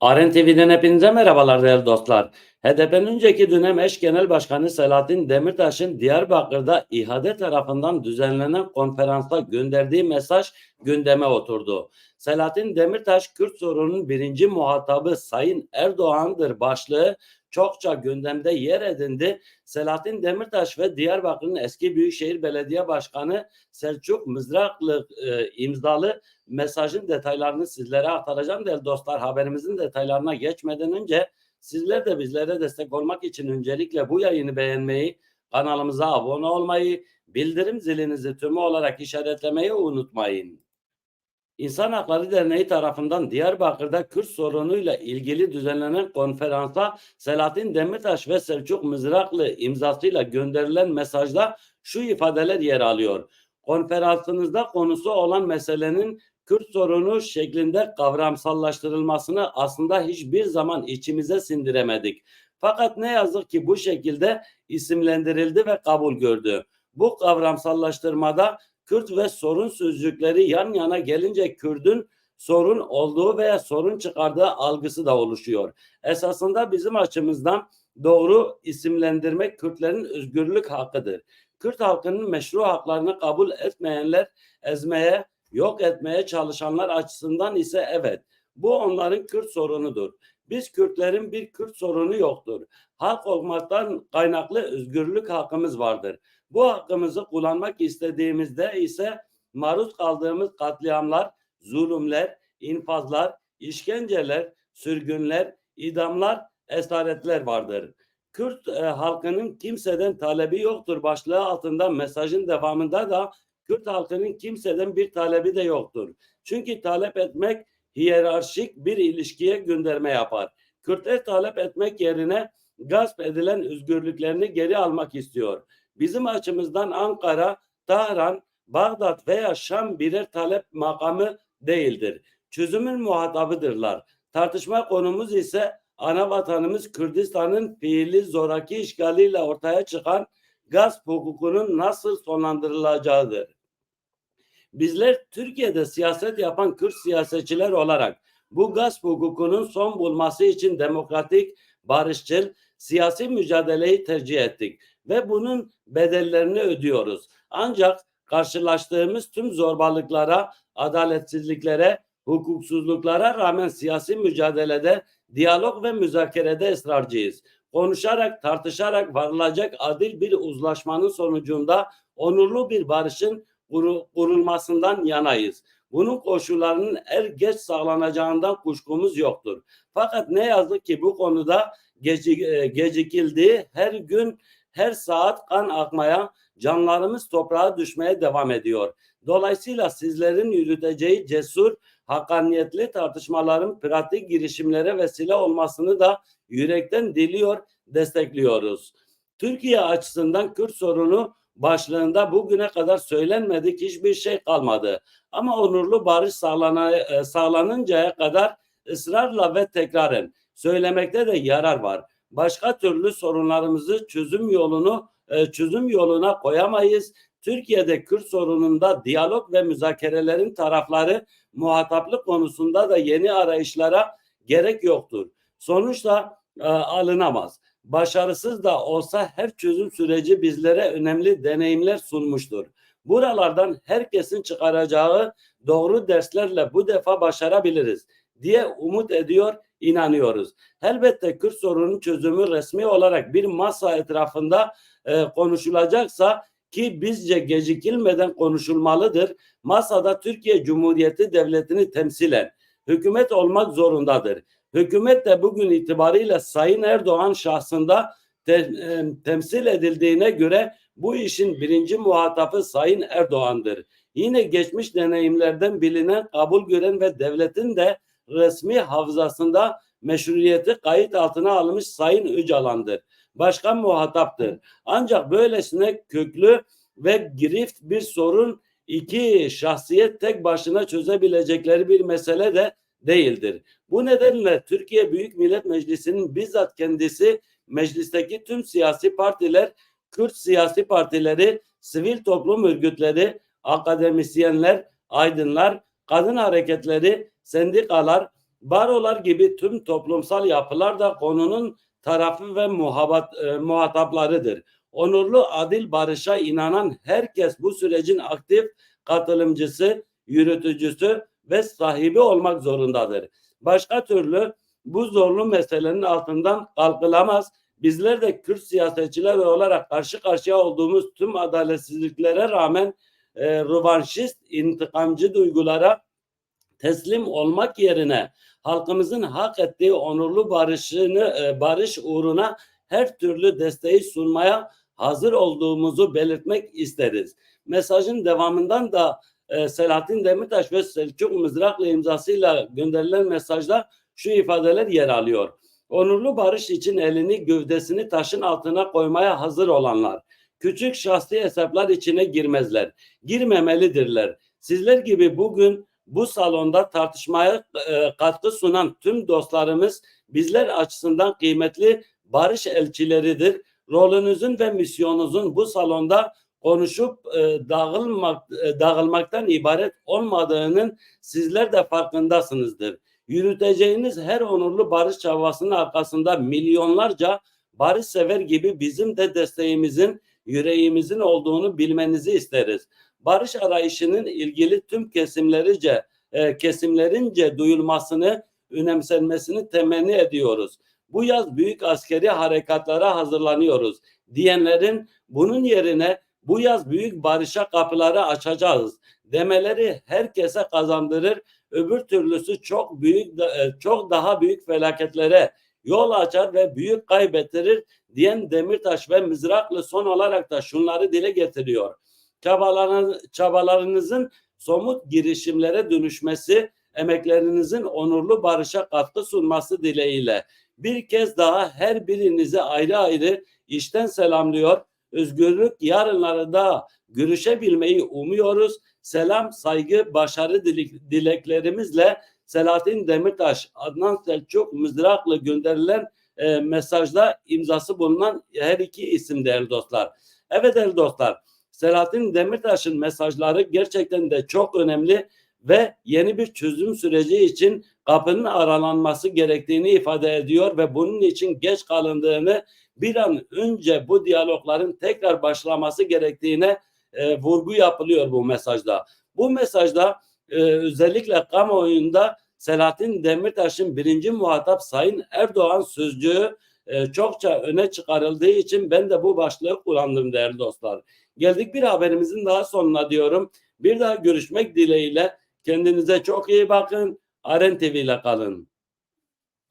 Aren TV'den hepinize merhabalar değerli dostlar. HDP'nin önceki dönem eş genel başkanı Selahattin Demirtaş'ın Diyarbakır'da İHA'de tarafından düzenlenen konferansta gönderdiği mesaj gündeme oturdu. Selahattin Demirtaş Kürt sorununun birinci muhatabı Sayın Erdoğan'dır başlığı çokça gündemde yer edindi. Selahattin Demirtaş ve Diyarbakır'ın eski Büyükşehir Belediye Başkanı Selçuk Mızraklı e, imzalı mesajın detaylarını sizlere aktaracağım değerli dostlar. Haberimizin detaylarına geçmeden önce sizler de bizlere destek olmak için öncelikle bu yayını beğenmeyi, kanalımıza abone olmayı, bildirim zilinizi tümü olarak işaretlemeyi unutmayın. İnsan Hakları Derneği tarafından Diyarbakır'da Kürt sorunuyla ilgili düzenlenen konferansa Selahattin Demirtaş ve Selçuk Mızraklı imzasıyla gönderilen mesajda şu ifadeler yer alıyor. Konferansınızda konusu olan meselenin Kürt sorunu şeklinde kavramsallaştırılmasını aslında hiçbir zaman içimize sindiremedik. Fakat ne yazık ki bu şekilde isimlendirildi ve kabul gördü. Bu kavramsallaştırmada Kürt ve sorun sözcükleri yan yana gelince Kürt'ün sorun olduğu veya sorun çıkardığı algısı da oluşuyor. Esasında bizim açımızdan doğru isimlendirmek Kürtlerin özgürlük hakkıdır. Kürt halkının meşru haklarını kabul etmeyenler ezmeye, yok etmeye çalışanlar açısından ise evet. Bu onların Kürt sorunudur. Biz Kürtlerin bir Kürt sorunu yoktur. Halk olmaktan kaynaklı özgürlük hakkımız vardır. Bu hakkımızı kullanmak istediğimizde ise maruz kaldığımız katliamlar, zulümler, infazlar, işkenceler, sürgünler, idamlar, esaretler vardır. Kürt e, halkının kimseden talebi yoktur başlığı altında mesajın devamında da Kürt halkının kimseden bir talebi de yoktur. Çünkü talep etmek hiyerarşik bir ilişkiye gönderme yapar. Kürtler talep etmek yerine gasp edilen özgürlüklerini geri almak istiyor. Bizim açımızdan Ankara, Tahran, Bağdat veya Şam birer talep makamı değildir. Çözümün muhatabıdırlar. Tartışma konumuz ise ana vatanımız Kürdistan'ın fiili zoraki işgaliyle ortaya çıkan gasp hukukunun nasıl sonlandırılacağıdır. Bizler Türkiye'de siyaset yapan Kürt siyasetçiler olarak bu gasp hukukunun son bulması için demokratik, barışçıl, siyasi mücadeleyi tercih ettik ve bunun bedellerini ödüyoruz. Ancak karşılaştığımız tüm zorbalıklara, adaletsizliklere, hukuksuzluklara rağmen siyasi mücadelede, diyalog ve müzakerede ısrarcıyız. Konuşarak, tartışarak varılacak adil bir uzlaşmanın sonucunda onurlu bir barışın kurulmasından yanayız. Bunun koşullarının er geç sağlanacağından kuşkumuz yoktur. Fakat ne yazık ki bu konuda gecikildi. Her gün her saat kan akmaya, canlarımız toprağa düşmeye devam ediyor. Dolayısıyla sizlerin yürüteceği cesur, hakkaniyetli tartışmaların pratik girişimlere vesile olmasını da yürekten diliyor, destekliyoruz. Türkiye açısından Kürt sorunu başlığında bugüne kadar söylenmedik hiçbir şey kalmadı. Ama onurlu barış e, sağlanıncaya kadar ısrarla ve tekraren söylemekte de yarar var. Başka türlü sorunlarımızı çözüm yolunu e, çözüm yoluna koyamayız. Türkiye'de Kürt sorununda diyalog ve müzakerelerin tarafları muhataplık konusunda da yeni arayışlara gerek yoktur. Sonuçta e, alınamaz. Başarısız da olsa her çözüm süreci bizlere önemli deneyimler sunmuştur. Buralardan herkesin çıkaracağı doğru derslerle bu defa başarabiliriz diye umut ediyor, inanıyoruz. Elbette Kürt sorunun çözümü resmi olarak bir masa etrafında e, konuşulacaksa ki bizce gecikilmeden konuşulmalıdır. Masada Türkiye Cumhuriyeti Devleti'ni temsilen hükümet olmak zorundadır. Hükümet de bugün itibariyle Sayın Erdoğan şahsında te, e, temsil edildiğine göre bu işin birinci muhatabı Sayın Erdoğan'dır. Yine geçmiş deneyimlerden bilinen, kabul gören ve devletin de resmi hafızasında meşruiyeti kayıt altına almış Sayın Öcalan'dır. Başkan muhataptır. Ancak böylesine köklü ve girift bir sorun iki şahsiyet tek başına çözebilecekleri bir mesele de değildir. Bu nedenle Türkiye Büyük Millet Meclisi'nin bizzat kendisi meclisteki tüm siyasi partiler, Kürt siyasi partileri, sivil toplum örgütleri, akademisyenler, aydınlar, kadın hareketleri, sendikalar, Barolar gibi tüm toplumsal yapılar da konunun tarafı ve muhabat, e, muhataplarıdır. Onurlu adil barışa inanan herkes bu sürecin aktif katılımcısı, yürütücüsü ve sahibi olmak zorundadır. Başka türlü bu zorlu meselenin altından kalkılamaz. Bizler de Kürt siyasetçiler olarak karşı karşıya olduğumuz tüm adaletsizliklere rağmen e, rövanşist, intikamcı duygulara teslim olmak yerine halkımızın hak ettiği onurlu barışını e, barış uğruna her türlü desteği sunmaya hazır olduğumuzu belirtmek isteriz. Mesajın devamından da e, Selahattin Demirtaş ve Selçuk Mızraklı imzasıyla gönderilen mesajda şu ifadeler yer alıyor. Onurlu barış için elini gövdesini taşın altına koymaya hazır olanlar, küçük şahsi hesaplar içine girmezler, girmemelidirler. Sizler gibi bugün bu salonda tartışmaya e, katkı sunan tüm dostlarımız bizler açısından kıymetli barış elçileridir. Rolünüzün ve misyonunuzun bu salonda konuşup e, dağılmak e, dağılmaktan ibaret olmadığının sizler de farkındasınızdır. Yürüteceğiniz her onurlu barış çabasının arkasında milyonlarca barış sever gibi bizim de desteğimizin, yüreğimizin olduğunu bilmenizi isteriz. Barış arayışının ilgili tüm kesimlerice e, kesimlerince duyulmasını, önemsenmesini temenni ediyoruz. Bu yaz büyük askeri harekatlara hazırlanıyoruz diyenlerin bunun yerine bu yaz büyük barışa kapıları açacağız demeleri herkese kazandırır. Öbür türlüsü çok büyük e, çok daha büyük felaketlere yol açar ve büyük kaybettirir diyen Demirtaş ve Mızraklı son olarak da şunları dile getiriyor. Çabalarınız, çabalarınızın somut girişimlere dönüşmesi, emeklerinizin onurlu barışa katkı sunması dileğiyle bir kez daha her birinizi ayrı ayrı işten selamlıyor. Özgürlük yarınları da görüşebilmeyi umuyoruz. Selam, saygı, başarı dileklerimizle Selahattin Demirtaş, Adnan Selçuk Mızraklı gönderilen e, mesajda imzası bulunan her iki isim değerli dostlar. Evet değerli dostlar, Selahattin Demirtaş'ın mesajları gerçekten de çok önemli ve yeni bir çözüm süreci için kapının aralanması gerektiğini ifade ediyor ve bunun için geç kalındığını bir an önce bu diyalogların tekrar başlaması gerektiğine e, vurgu yapılıyor bu mesajda. Bu mesajda e, özellikle kamuoyunda Selahattin Demirtaş'ın birinci muhatap Sayın Erdoğan sözcüğü e, çokça öne çıkarıldığı için ben de bu başlığı kullandım değerli dostlar. Geldik bir haberimizin daha sonuna diyorum. Bir daha görüşmek dileğiyle kendinize çok iyi bakın. Aren TV ile kalın.